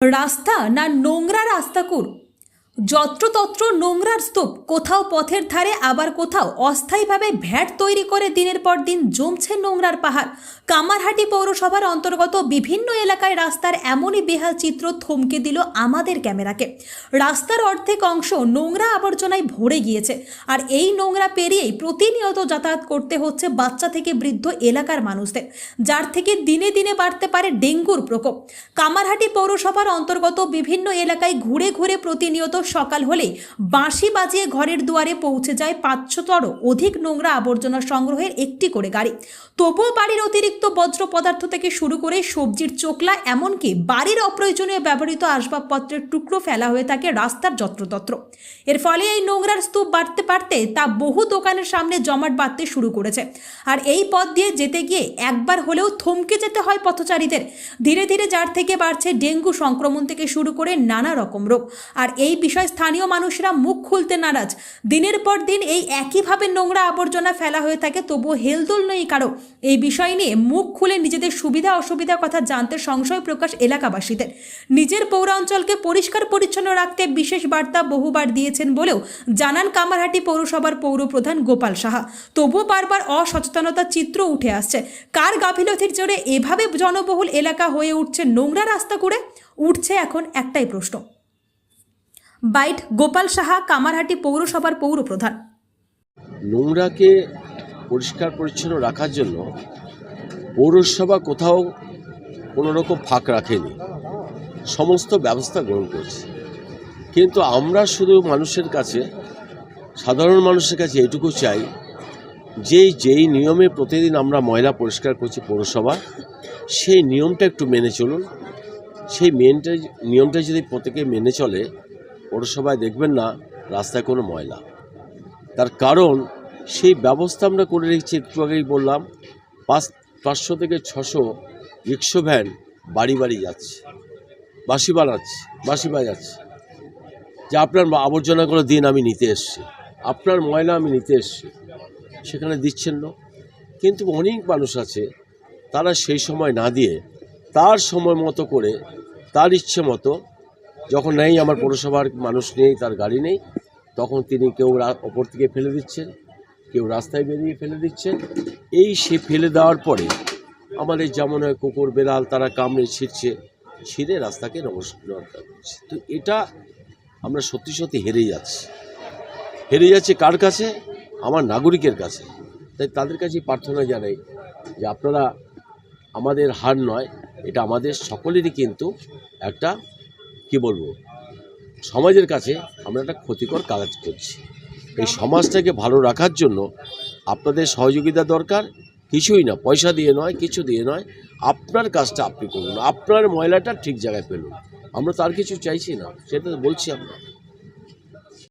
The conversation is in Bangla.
রাস্তা না নোংরা রাস্তা রাস্তাকুর যত্রতত্র নোংরার স্তূপ, কোথাও পথের ধারে, আবার কোথাও অস্থায়ীভাবে ভ্যাট তৈরি করে দিনের পর দিন জমছে নোংরার পাহাড়। কামারহাটি পৌরসভার অন্তর্গত বিভিন্ন এলাকায় রাস্তার এমনই বেহাল চিত্র থমকে দিল আমাদের ক্যামেরাকে। রাস্তার অর্ধেক অংশ নোংরা আবর্জনায় ভরে গিয়েছে, আর এই নোংরা পেরিয়েই প্রতিনিয়ত যাতায়াত করতে হচ্ছে বাচ্চা থেকে বৃদ্ধ এলাকার মানুষদের, যার থেকে দিনে দিনে বাড়তে পারে ডেঙ্গুর প্রকোপ। কামারহাটি পৌরসভার অন্তর্গত বিভিন্ন এলাকায় ঘুরে ঘুরে প্রতিনিয়ত সকাল হলেই বাঁশি বাজিয়ে ঘরের দুয়ারে পৌঁছে যায় পাঁচশোতর অধিক নোংরা আবর্জনা সংগ্রহের একটি করে গাড়ি। তবুও বাড়ির অতিরিক্ত বজ্র পদার্থ থেকে শুরু করে সবজির চোকলা, এমনকি বাড়ির অপ্রয়োজনীয় ব্যবহৃত আসবাবপত্রের টুকরো ফেলা হয়ে থাকে রাস্তার যত্রতত্র। এর ফলে এই নোংরার স্তূপ বাড়তে বাড়তে তা বহু দোকানের সামনে জমাট বাঁধতে শুরু করেছে। আর এই পথ দিয়ে যেতে গিয়ে একবার হলেও থমকে যেতে হয় পথচারীদের। ধীরে ধীরে যার থেকে বাড়ছে ডেঙ্গু সংক্রমণ থেকে শুরু করে নানা রকম রোগ। আর এই বিষয়ে স্থানীয় মানুষরা মুখ খুলতে নারাজ। দিনের পর দিন এই একইভাবে নোংরা আবর্জনা ফেলা হয়ে থাকে, তবুও হেলদোল নেই কারও। এই বিষয় নিয়ে মুখ খুলে নিজেদের সুবিধা অসুবিধার কথা জানতে সংশয় প্রকাশ এলাকাবাসীদের। নিজের পৌরাঞ্চলকে পরিষ্কার পরিচ্ছন্ন রাখতে বিশেষ বার্তা বহুবার দিয়েছেন বলেও জানান কামারহাটি পৌরসভার পৌরপ্রধান গোপাল সাহা। তবুও বারবার অসচেতনতার চিত্র উঠে আসছে। কার গাফিলতির জোরে এভাবে জনবহুল এলাকা হয়ে উঠছে নোংরা রাস্তা করে? উঠছে এখন একটাই প্রশ্ন। বাইট গোপাল সাহা কামারহাটি পৌরসভার পৌরপ্রধান। নোংরাকে পরিষ্কার পরিচ্ছন্ন রাখার জন্য পৌরসভা কোথাও কোনো রকম ফাঁক রাখেনি। সমস্ত ব্যবস্থা গ্রহণ করেছে। কিন্তু আমরা শুধু মানুষের কাছে, সাধারণ মানুষের কাছে এটুকু চাই যে যেই নিয়মে প্রতিদিন আমরা ময়লা পরিষ্কার করছি পৌরসভা, সেই নিয়মটা একটু মেনে চলুন। সেই মেনটা নিয়মটা যদি প্রত্যেকে মেনে চলে পৌরসভায় দেখবেন না, রাস্তায় কোনো ময়লা। তার কারণ, সেই ব্যবস্থা আমরা করে রেখেছি, একটু আগেই বললাম, পাঁচ, পাঁচশো থেকে ছশো রিক্সো ভ্যান বাড়ি বাড়ি যাচ্ছে বাসি বানাচ্ছে বাসি বাজাচ্ছে। যে আপনার আবর্জনাগুলো দিন আমি নিতে এসছি, আপনার ময়লা আমি নিতে এসছি, সেখানে দিচ্ছেন না। কিন্তু অনেক মানুষ আছে, তারা সেই সময় না দিয়ে, তার সময় মতো করে, তার ইচ্ছে মতো যখন নেই, আমার পৌরসভার মানুষ নেই, তার গাড়ি নেই, তখন তিনি কেউ ওপর থেকে ফেলে দিচ্ছেন, কেউ রাস্তায় বেরিয়ে ফেলে দিচ্ছেন। এই সে ফেলে দেওয়ার পরে আমাদের যেমন হয় কুকুর, বেড়াল, তারা কামড়ে ছিঁড়ছে, ছিঁড়ে রাস্তাকে নমস্কার করছে তো এটা আমরা সত্যি সত্যি হেরে যাচ্ছি। হেরে যাচ্ছে কার কাছে? আমার নাগরিকের কাছে। তাই তাদের কাছে প্রার্থনা জানাই যে আপনারা আমাদের হার নয়, এটা আমাদের সকলেরই কিন্তু একটা কি বলব? সমাজের কাছে আমরা একটা ক্ষতিকর কাজ করছি। এই সমাজটাকে ভালো রাখার জন্য আপনাদের সহযোগিতা দরকার, কিছুই না, পয়সা দিয়ে নয়, কিছু দিয়ে নয়, আপনার কাজটা আপনি করুন, আপনার ময়লাটা ঠিক জায়গায় পেলুন আমরা তার কিছু চাইছি না, সেটা বলছি আমরা।